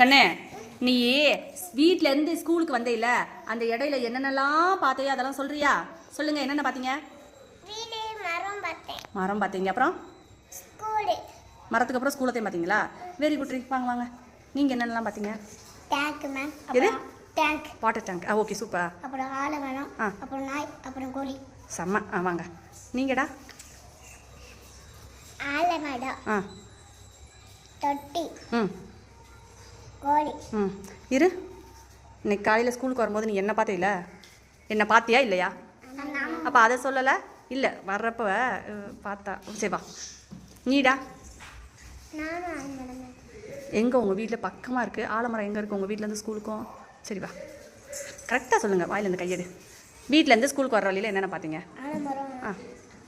கண்ணே நீ வீட்ல இருந்து ஸ்கூலுக்கு வந்தேல அந்த இடையில என்னென்னலாம் பார்த்தையோ? அதெல்லாம் சொல்றியா? சொல்லுங்க என்னென்ன பார்த்தீங்க? வீடு மரம் பார்த்தீங்க. அப்புறம்? மரத்துக்கு அப்புறம் ஸ்கூலத்தையும் பார்த்தீங்களா? வெரி குட் வாங்க வாங்க. நீங்கள் என்னென்னலாம் பார்த்தீங்க? டேங்க் மேம் எது? டேங்க் வாட்டர் டேங்க் ஆ ஓகே சூப்பர் அப்புறம் ஆலமரம் ஆ. அப்புறம் நாய் அப்புறம் கோழி. செம்ம. ஆ வாங்க. நீங்கடா. ஆலமரம் ஆ. தொட்டி. ம். ம். இரு. இன்னைக்கு காலையில் ஸ்கூலுக்கு வரும்போது நீ என்ன பார்த்தீல என்ன பார்த்தியா இல்லையா? அப்போ அதை சொல்லலை? இல்லை வர்றப்ப பார்த்தா. சரி வா. நீடா. எங்கே உங்கள் வீட்டில் பக்கமாக இருக்குது ஆலமரம் எங்கே இருக்குது உங்கள் வீட்டிலேருந்து ஸ்கூலுக்கும்? சரி வா. கரெக்டாக சொல்லுங்கள் வாயிலேருந்து கையெடு. வீட்டிலேருந்து ஸ்கூலுக்கு வர வழியில் என்னென்ன பார்த்தீங்க? ஆ.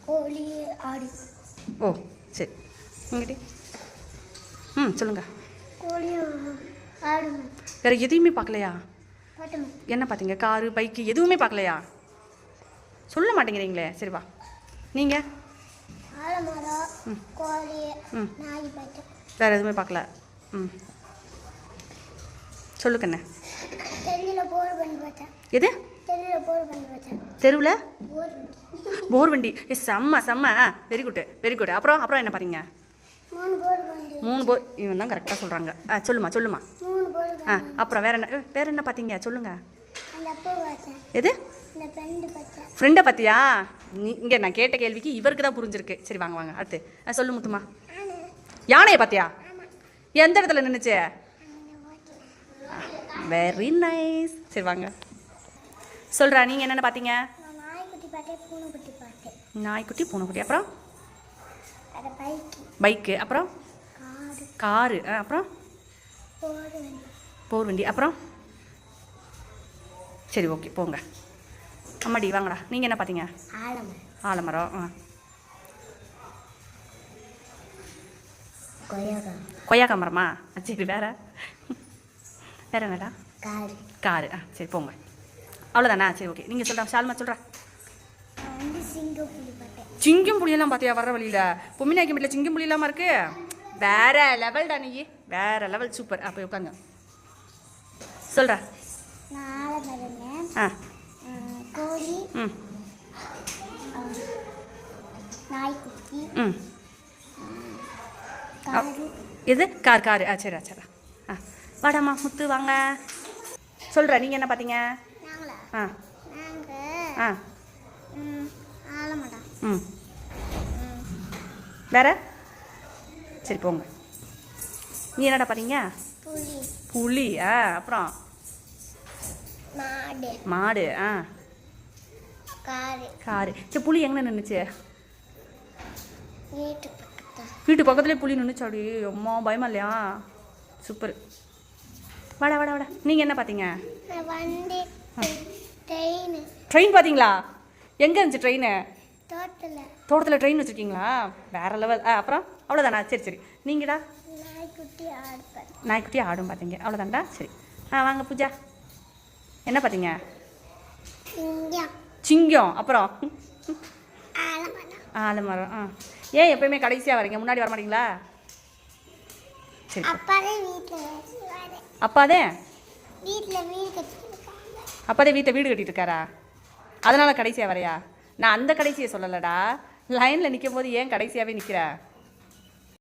கோழி ஆடு. ஓ சரி. இங்கிட்டி. ம் சொல்லுங்கள் வேறு எதையுமே பார்க்கலையா? என்ன பார்த்தீங்க காரு பைக்கு எதுவுமே பார்க்கலையா? சொல்ல மாட்டேங்கிறீங்களே. சரி வா. நீங்கள் வேறு எதுவுமே பார்க்கல. ம். பண்ணி பார்த்தேன். எது? தெருவில் போர் வண்டி. செம்ம செம்ம. வெரி குட் வெரி குட் அப்புறம் அப்புறம் என்ன பார்த்தீங்க மூணு போர் இவன் தான் கரெக்டாக சொல்கிறாங்க ஆ சொல்லுமா சொல்லுமா ஆ அப்புறம் வேற என்ன வேற என்ன பார்த்தீங்க? சொல்லுங்க. எது? ஃப்ரெண்டு பார்த்தியா? நீ இங்கே நான் கேட்ட கேள்விக்கு இவருக்கு தான் புரிஞ்சிருக்கு. சரி வாங்க வாங்க அடுத்து. ஆ சொல்லு முத்துமா. யானையை பார்த்தியா? எந்த இடத்துல நின்றுச்சு வெரி நைஸ் சரி வாங்க. சொல்கிறா நீங்கள் என்னென்ன பார்த்தீங்க? நாய்க்குட்டி பூனைக்குட்டி. அப்புறம்? பைக்கு. அப்புறம்? காரு. அப்புறம்? போர் வண்டி அப்புறம்? சரி ஓகே. போங்க. அம்மாடி வாங்கடா. நீங்கள் என்ன பார்த்தீங்க? ஆலமரம். ஆ. கொய்யாக்கா மரமா? சரி வேற. வேற என்னடா? காரு. ஆ சரி போங்க. அவ்வளோதானா சரி ஓகே. நீங்கள் சொல்கிறா ஷால்மா சொல்கிறா சிங்கம் புளியெல்லாம் பார்த்தியா வர வழியில்? பொம்மினாக்கி வீட்டில் சிங்கம் புளி இல்லாமல் இருக்கு? வேற லெவல்டா நீ. வேற லெவல் சூப்பர் அப்போ உட்காங்க சொல்கிறா ஆ. கோழி. ம். நாய்க்குட்டி. ம். எது? Car car. ஆ சரி சரி ஆ. வாடாம்மா முத்து வாங்க. சொல்கிறா நீங்கள் என்ன பார்த்தீங்க ஆ. ஆ. ம் வேற? சரி போங்க. நீ என்னடா புலி. புலி ஆ அப்புறம்? மாடு. மாடு ஆ. காரு. காரு. சரி புலி எங்கே நின்றுச்சு வீட்டு பக்கத்தில். வீட்டு பக்கத்துலேயே புலி நின்றுச்சாடி அம்மா பயமா இல்லையா? சூப்பர். வாடா வாடா வாடா. நீங்கள் என்ன பார்த்தீங்க? ட்ரெயின் பார்த்தீங்களா? எங்கே இருந்துச்சு ட்ரெயின் தோட்டத்தில். ட்ரெயின் வச்சுருக்கீங்களா? வேற லெவல் ஆ அப்புறம்? அவ்வளோதானா சரி சரி. நீங்கடா? நாய்க்குட்டி ஆடும் பார்த்தீங்க அவ்வளோதான்டா சரி. ஆ வாங்க பூஜா. என்ன பார்த்தீங்க சிங்கம். அப்புறம்? ஆலமரம். ஆ. ஏன் எப்பயுமே கடைசியாக வரீங்க? முன்னாடி வர மாட்டீங்களா சரி. வீட்டில் வச்சுருவாரு. அப்பாதே? வீட்டில் வீடு கட்டிருக்காங்க அப்பாதே வீட்டை வீடு கட்டிட்டு இருக்காரா? அதனால் கடைசியாக வரையா? நான் அந்த கடைசியை சொல்லலடா. லைனில் நிற்கும் போது ஏன் கடைசியாகவே நிற்கிற